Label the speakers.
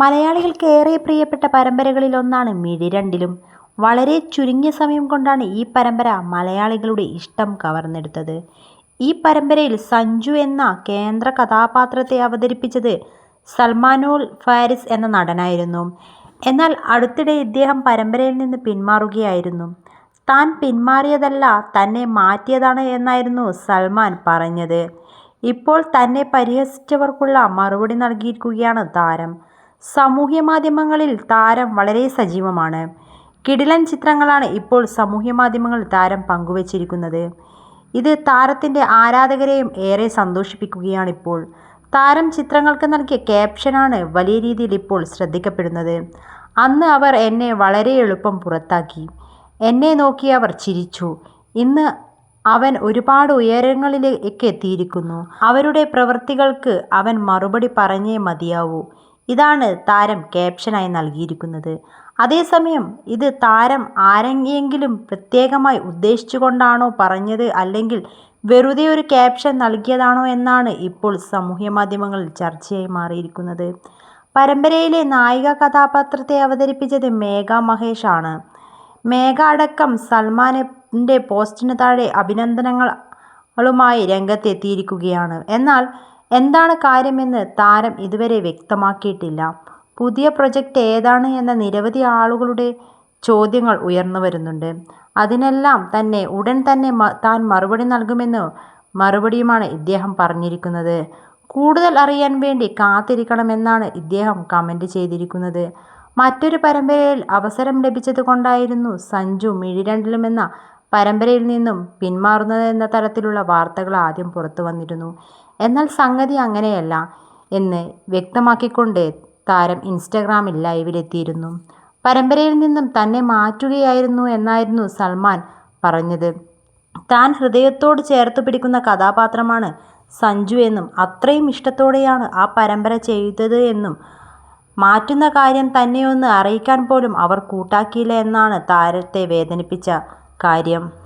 Speaker 1: മലയാളികൾക്ക് ഏറെ പ്രിയപ്പെട്ട പരമ്പരകളിലൊന്നാണ് മിഴിരണ്ടിലും വളരെ ചുരുങ്ങിയ സമയം കൊണ്ടാണ് ഈ പരമ്പര മലയാളികളുടെ ഇഷ്ടം കവർന്നെടുത്തത്. ഈ പരമ്പരയിൽ സഞ്ജു എന്ന കേന്ദ്ര കഥാപാത്രത്തെ അവതരിപ്പിച്ചത് സൽമാനുൽ ഫാരിസ് എന്ന നടനായിരുന്നു. എന്നാൽ അടുത്തിടെ ഇദ്ദേഹം പരമ്പരയിൽ നിന്ന് പിന്മാറുകയായിരുന്നു. താൻ പിന്മാറിയതല്ല തന്നെ മാറ്റിയതാണ് എന്നായിരുന്നു സൽമാൻ പറഞ്ഞത്. ഇപ്പോൾ തന്നെ പരിഹസിച്ചവർക്കുള്ള മറുപടി നൽകിയിരിക്കുകയാണ് താരം. സാമൂഹ്യമാധ്യമങ്ങളിൽ താരം വളരെ സജീവമാണ്. കിടിലൻ ചിത്രങ്ങളാണ് ഇപ്പോൾ സാമൂഹ്യ മാധ്യമങ്ങൾ താരം പങ്കുവച്ചിരിക്കുന്നത്. ഇത് താരത്തിന്റെ ആരാധകരെയും ഏറെ സന്തോഷിപ്പിക്കുകയാണിപ്പോൾ. താരം ചിത്രങ്ങൾക്ക് നൽകിയ ക്യാപ്ഷനാണ് വലിയ രീതിയിൽ ഇപ്പോൾ ശ്രദ്ധിക്കപ്പെടുന്നത്. അന്ന് അവർ എന്നെ വളരെ എളുപ്പം പുറത്താക്കി. എന്നെ നോക്കി അവർ ചിരിച്ചു. ഇന്ന് അവൻ ഒരുപാട് ഉയരങ്ങളിലേക്ക് എത്തിയിരിക്കുന്നു അവരുടെ പ്രവൃത്തികൾക്ക് അവൻ മറുപടി പറഞ്ഞേ മതിയാവൂ. ഇതാണ് താരം ക്യാപ്ഷനായി നൽകിയിരിക്കുന്നത്. അതേസമയം ഇത് താരം ആരെങ്കിലും പ്രത്യേകമായി ഉദ്ദേശിച്ചുകൊണ്ടാണോ പറഞ്ഞത് അല്ലെങ്കിൽ വെറുതെ ഒരു ക്യാപ്ഷൻ നൽകിയതാണോ എന്നാണ് ഇപ്പോൾ സമൂഹമാധ്യമങ്ങളിൽ ചർച്ചയായി മാറിയിരിക്കുന്നത്. പരമ്പരയിലെ നായിക കഥാപാത്രത്തെ അവതരിപ്പിച്ചത് മേഘ മഹേഷ് ആണ്. മേഘ അടക്കം സൽമാനിന്റെ പോസ്റ്റിന് താഴെ അഭിനന്ദനങ്ങളുമായി രംഗത്തെത്തിയിരിക്കുകയാണ് എന്നാൽ എന്താണ് കാര്യമെന്ന് താരം ഇതുവരെ വ്യക്തമാക്കിയിട്ടില്ല. പുതിയ പ്രൊജക്റ്റ് ഏതാണ് എന്ന നിരവധി ആളുകളുടെ ചോദ്യങ്ങൾ ഉയർന്നു വരുന്നുണ്ട് അതിനെല്ലാം തന്നെ ഉടൻ തന്നെ താൻ മറുപടി നൽകുമെന്ന് മറുപടിയുമാണ് ഇദ്ദേഹം പറഞ്ഞിരിക്കുന്നത്. കൂടുതൽ അറിയാൻ വേണ്ടി കാത്തിരിക്കണമെന്നാണ് ഇദ്ദേഹം കമന്റ് ചെയ്തിരിക്കുന്നത്. മറ്റൊരു പരമ്പരയിൽ അവസരം ലഭിച്ചത് കൊണ്ടായിരുന്നു സഞ്ജു മിഴിരണ്ടിലുമെന്ന പരമ്പരയിൽ നിന്നും പിന്മാറുന്നത് എന്ന തരത്തിലുള്ള വാർത്തകൾ ആദ്യം പുറത്തുവന്നിരുന്നു. എന്നാൽ സംഗതി അങ്ങനെയല്ല എന്ന് വ്യക്തമാക്കിക്കൊണ്ട് താരം ഇൻസ്റ്റഗ്രാമിൽ ലൈവിലെത്തിയിരുന്നു പരമ്പരയിൽ നിന്നും തന്നെ മാറ്റുകയായിരുന്നു എന്നായിരുന്നു സൽമാൻ പറഞ്ഞത്. താൻ ഹൃദയത്തോട് ചേർത്ത് പിടിക്കുന്ന കഥാപാത്രമാണ് സഞ്ജു എന്നും അത്രയും ഇഷ്ടത്തോടെയാണ് ആ പരമ്പര ചെയ്തത് എന്നും മാറ്റുന്ന കാര്യം തന്നെയൊന്ന് അറിയിക്കാൻ പോലും അവർ കൂട്ടാക്കിയില്ല എന്നാണ് താരത്തെ വേദനിപ്പിച്ച കാര്യം.